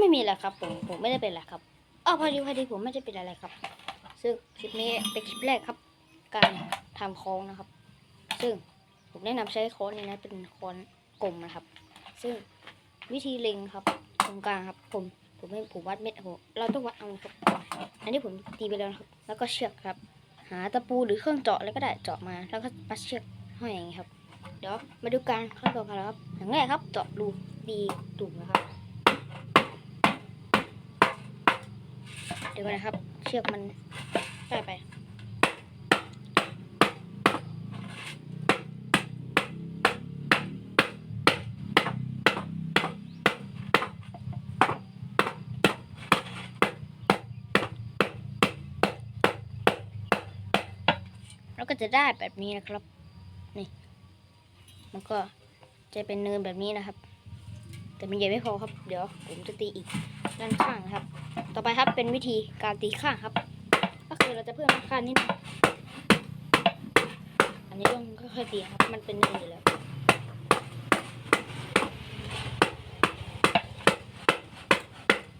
ไม่มีแหละครับ ผมผมไม่ได้เป็นแหละครับอ้าวพอดีพอดีผมไม่ได้เป็นอะไรครับ ซึ่งคลิปนี้เป็นคลิปแรกครับ การทำโค้งนะครับ ซึ่งผมแนะนำใช้ค้งนี้นะเป็นค้องกลมนะครับ ซึ่งวิธีเล็งครับตรงกลางครับ ผมผมไม่ผมวัดเม็ดโหเราต้องวัดเอาครับ อันนี้ผมตีไปแล้วครับ แล้วก็เชือกครับ หาตะปูหรือเครื่องเจาะอะไรก็ได้เจาะมา แล้วก็มัดเชือกห้อยอย่างนี้ครับ เดี๋ยวมาดูการขั้นตอนกันแล้วครับอย่างแรกครับเจาะรูดีตุ่มนะครับ ดี๋ยวก่อนนะครับ เชือกมันใกล้ไปแล้วก็จะได้แบบนี้นะครับ นี่ มันก็จะเป็นเนินแบบนี้นะครับ แต่มันใหญ่ไม่พอครับ เดี๋ยวผมจะตีอีกด้านข้างนะครับ ต่อไปครับเป็นวิธีการตีข้างครับ ก็คือเราจะเพิ่มข้างนิดนึงอันนี้ต้องค่อยๆตีครับ มันเป็นเนินอยู่แล้ว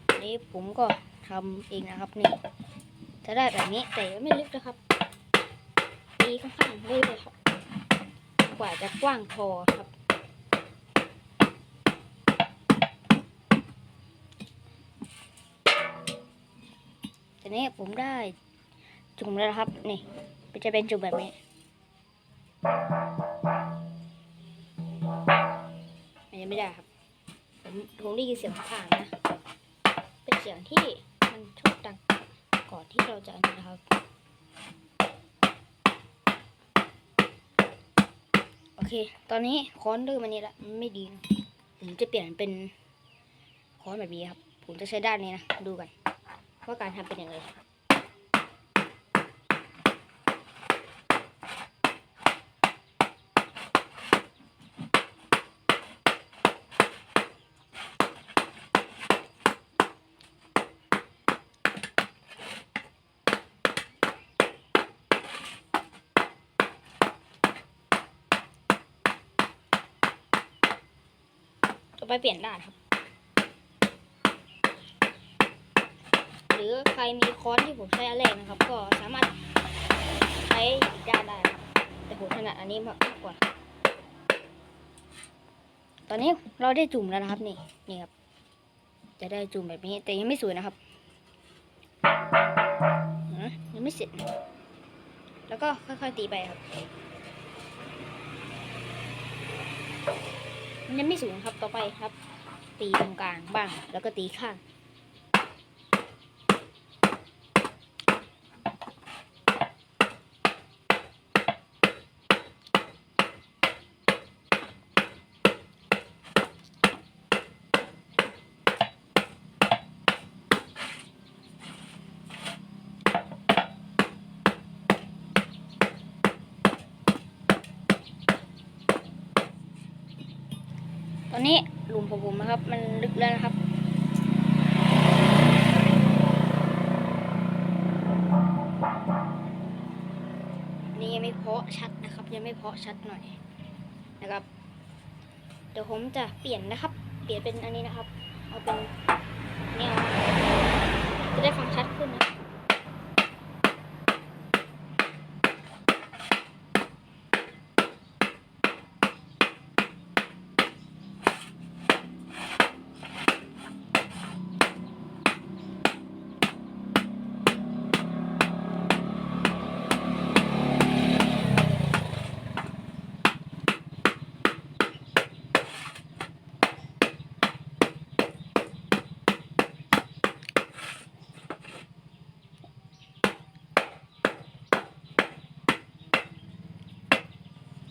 อันนี้ผมก็ทำเองนะครับนี่ จะได้แบบนี้แต่ไม่ลึกนะครับตีข้างๆเรื่อยเลยครับ กว่าจะกว้างพอครับ ทีนี้ผมได้ จุ่มแล้วครับนี่มันจะเป็นจุ่มแบบนี้มันยังไม่ได้ครับผมผมได้ยินเสียงผ่านนะ เป็นเสียงที่มันชอบดังก่อนที่เราจะอันนี้นะครับโอเค ตอนนี้ค้อนเริ่มอันนี้ละไม่ดีนะผมจะเปลี่ยนเป็นค้อนแบบนี้ครับ ผมจะใช้ด้านนี้นะ ดูกัน ว่าการทำเป็นยังไงต่อไปเปลี่ยนด้านครับ หรือใครมีค้อนที่ผมใช้อันแรกนะครับ ก็สามารถใช้อีกด้านได้ครับแต่ผมถนัดอันนี้มากกว่า ตอนนี้เราได้จุ่มแล้วนะครับนี่นี่ครับ จะได้จุ่มแบบนี้ แต่ยังไม่สวยนะครับฮะยังไม่เสร็จ แล้วก็ค่อยๆตีไปครับมันยังไม่สูงครับต่อไปครับ ตีตรงกลางบ้าง แล้วก็ตีข้าง อนนี้หลุมของผมนะครับ มันลึกแล้วนะครับนี่ยังไม่เพาะชัดนะครับ ยังไม่เพาะชัดหน่อยนะครับ เดี๋ยวผมจะเปลี่ยนนะครับ เปลี่ยนเป็นอันนี้นะครับ เอาเป็นเนี่ยจะได้ฟังชัดขึ้นนะ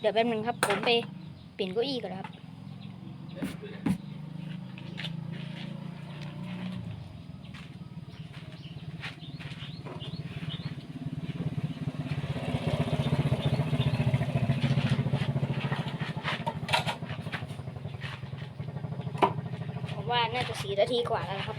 เดี๋ยวแป๊บนึงครับ ผมไปเปลี่ยนเก้าอี้ก่อนนะครับ ผมว่าน่าจะสี่นาทีกว่าแล้วครับ